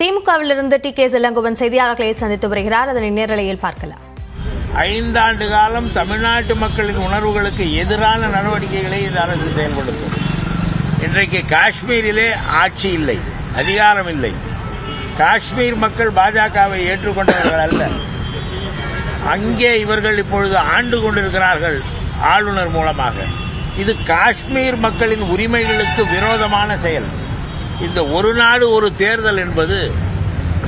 திமுகவிலிருந்து D. K. Elangovan செய்தியாளர்களை சந்தித்து வருகிறார். அதனை நேரலையில் பார்க்கலாம். ஐந்தாண்டு காலம் தமிழ்நாட்டு மக்களின் உணர்வுகளுக்கு எதிரான நடவடிக்கைகளை இந்த அரசு செயல்படுத்தும். இன்றைக்கு காஷ்மீரிலே ஆட்சி இல்லை அதிகாரம் இல்லை. காஷ்மீர் மக்கள் பாஜகவை ஏற்றுக்கொண்டவர்கள் அல்ல. அங்கே இவர்கள் இப்பொழுது ஆண்டு கொண்டிருக்கிறார்கள் ஆளுநர் மூலமாக. இது காஷ்மீர் மக்களின் உரிமைகளுக்கு விரோதமான செயல். இந்த ஒரு நாடு ஒரு தேர்தல் என்பது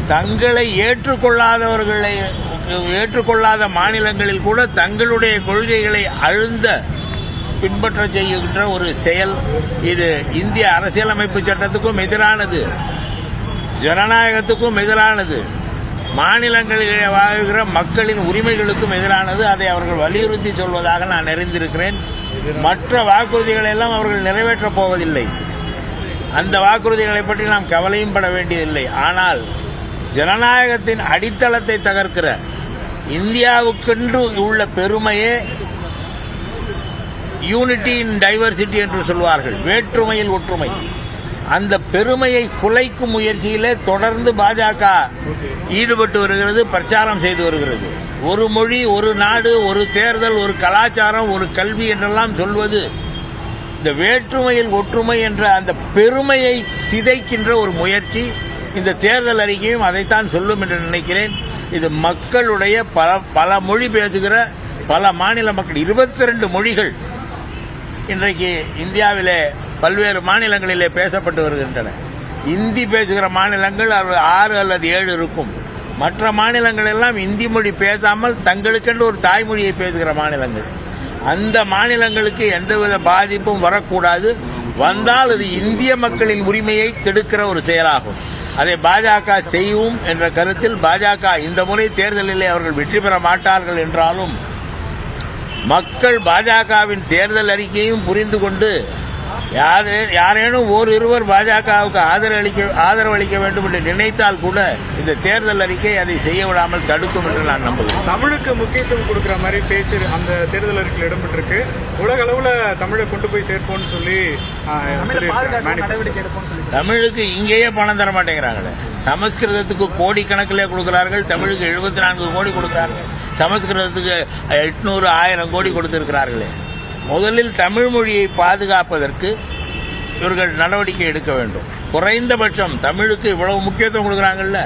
தங்களை ஏற்றுக்கொள்ளாதவர்களை ஏற்றுக்கொள்ளாத மாநிலங்களில் கூட தங்களுடைய கொள்கைகளை அழுந்த பின்பற்ற செய்கின்ற ஒரு செயல். இது இந்திய அரசியலமைப்பு சட்டத்துக்கும் எதிரானது. ஜனநாயகத்துக்கும் எதிரானது. மாநிலங்களிலே வாழ்கிற மக்களின் உரிமைகளுக்கும் எதிரானது. அதை அவர்கள் வலியுறுத்தி சொல்வதாக நான் அறிந்திருக்கிறேன். மற்ற வாக்குறுதிகளை எல்லாம் அவர்கள் நிறைவேற்றப் போவதில்லை. அந்த வாக்குறுதிகளை பற்றி நாம் கவலையும் பட வேண்டியதில்லை. ஆனால் ஜனநாயகத்தின் அடித்தளத்தை தகர்க்கிற இந்தியாவுக்கென்று உள்ள பெருமையே யூனிட்டி இன் டைவர்சிட்டி என்று சொல்வார்கள். வேற்றுமையில் ஒற்றுமை. அந்த பெருமையை குலைக்கும் முயற்சியிலே தொடர்ந்து பாஜக ஈடுபட்டு வருகிறது பிரச்சாரம் செய்து வருகிறது. ஒரு மொழி ஒரு நாடு ஒரு தேர்தல் ஒரு கலாச்சாரம் ஒரு கல்வி என்றெல்லாம் சொல்வது இந்த வேற்றுமையில் ஒற்றுமை என்ற அந்த பெருமையை சிதைக்கின்ற ஒரு முயற்சி இந்த தேர்தல் அறிக்கையும் அதைத்தான் சொல்லும் என்று நினைக்கிறேன். இது மக்களுடைய பல பல மொழி பேசுகிற பல மாநில மக்கள் இருபத்தி ரெண்டு மொழிகள் இன்றைக்கு இந்தியாவிலே பல்வேறு மாநிலங்களிலே பேசப்பட்டு வருகின்றன. இந்தி பேசுகிற மாநிலங்கள் அது ஆறு அல்லது ஏழு இருக்கும். மற்ற மாநிலங்கள் எல்லாம் இந்தி மொழி பேசாமல் தங்களுக்கென்று ஒரு தாய்மொழியை பேசுகிற மாநிலங்கள். அந்த மாநிலங்களுக்கு எந்தவித பாதிப்பும் வரக்கூடாது. வந்தால் அது இந்திய மக்களின் உரிமையை கெடுக்கிற ஒரு செயலாகும். அதை பாஜக செய்யும் என்ற கருத்தில் பாஜக இந்த முறை தேர்தலிலே அவர்கள் வெற்றி பெற மாட்டார்கள் என்றாலும் மக்கள் பாஜகவின் தேர்தல் அறிக்கையும் புரிந்து கொண்டு யாரே- யாரேனும் ஓர் இருவர் பாஜகவுக்கு ஆதரவளிக்க ஆதரவளிக்க வேண்டும் என்று நினைத்தால் கூட இந்த தேர்தல் அறிக்கை அதை செய்ய விடாமல் தடுக்கும் என்று நான் நம்புகிறேன். தமிழுக்கு முக்கியத்துவம் கொடுக்குற மாதிரி பேசி அந்த தேர்தல் அறிக்கையில் இடம்பெற்றிருக்கு. உலக அளவுல தமிழை கொண்டு போய் சேர்ப்போம்னு சொல்லி. தமிழுக்கு இங்கேயே பணம் தர மாட்டேங்கிறாங்களே. சமஸ்கிருதத்துக்கு கோடி கணக்கிலே கொடுக்கிறார்கள் தமிழுக்கு எழுபத்தி நான்கு கோடி கொடுக்கிறார்கள். சமஸ்கிருதத்துக்கு எட்நூறு ஆயிரம் கோடி கொடுத்திருக்கிறார்களே. முதலில் தமிழ் மொழியை பாதுகாப்பதற்கு இவர்கள் நடவடிக்கை எடுக்க வேண்டும். குறைந்தபட்சம் தமிழுக்கு இவ்வளவு முக்கியத்துவம் கொடுக்குறாங்கல்ல?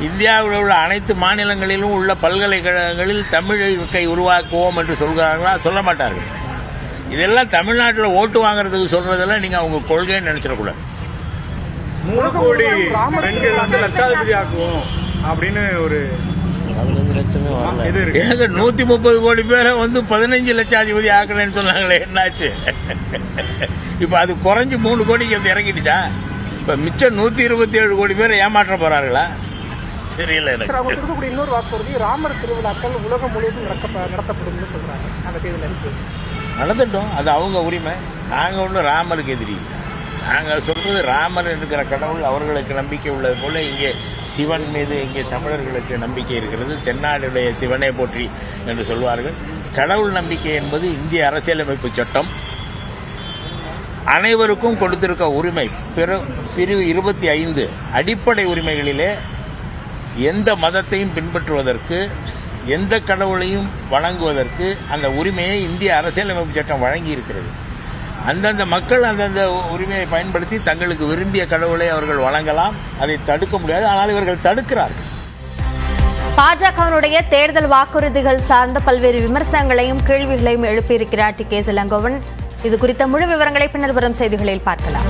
இந்தியாவில் உள்ள அனைத்து மாநிலங்களிலும் உள்ள பல்கலைக்கழகங்களில் தமிழ் உருவாக்குவோம் என்று சொல்கிறார்களா? சொல்ல மாட்டார்கள். இதெல்லாம் தமிழ்நாட்டில் ஓட்டு வாங்குறதுக்கு சொல்றதெல்லாம் நீங்க அவங்க கொள்கைன்னு நினைச்சிடக்கூடாது. மூணு கோடி பெண்கள் வந்து லட்சாதிபதி ஆக்குவோம் அப்படின்னு ஒரு ஏங்க நூத்தி முப்பது கோடி பேரை வந்து பதினஞ்சு லட்சாதிபதி ஆக்கணும்னு சொன்னாங்களே என்னாச்சு? இப்ப அது குறைஞ்சு மூணு கோடிக்கு வந்து இறங்கிடுச்சா? இப்ப மிச்சம் நூத்தி இருபத்தி ஏழு கோடி பேரை ஏமாற்ற போறார்களா? தெரியல சார் எனக்கு இன்னொரு வாக்குறுதி ராமர் திருவிழாக்கள் உலகம் முழுவதும் நடக்க நடத்தப்படும்னு சொல்றாங்க. நடந்துட்டோம். அது அவங்க உரிமை. நாங்க ஒன்றும் ராமருக்கு எதிரி இல்லை. நாங்கள் சொல்றது ராமர் இருக்கிற கடவுள் அவர்களுக்கு நம்பிக்கை உள்ளது போல இங்கே சிவன் மீது இங்கே தமிழர்களுக்கு நம்பிக்கை இருக்கிறது. தென்னாடுடைய சிவனை போற்றி என்று சொல்வார்கள். கடவுள் நம்பிக்கை என்பது இந்திய அரசியலமைப்பு சட்டம். அனைவருக்கும் கொடுத்திருக்க உரிமை. பிற- பிரிவு இருபத்தி ஐந்து அடிப்படை உரிமைகளிலே எந்த மதத்தையும் பின்பற்றுவதற்கு எந்த கடவுளையும் வழங்குவதற்கு அந்த உரிமையை இந்திய அரசியலமைப்பு சட்டம் வழங்கி இருக்கிறது அந்தந்த மக்கள் அந்தந்த உரிமையை பயன்படுத்தி தங்களுக்கு விரும்பிய கடவுளை அவர்கள் வழங்கலாம். அதை தடுக்க முடியாது. ஆனால் இவர்கள் தடுக்கிறார்கள். பாஜகவினுடைய தேர்தல் வாக்குறுதிகள் சார்ந்த பல்வேறு விமர்சனங்களையும் கேள்விகளையும் எழுப்பியிருக்கிறார் டி கே இளங்கோவன் இது குறித்த முழு விவரங்களை பின்னர் வரும் செய்திகளில் பார்க்கலாம்.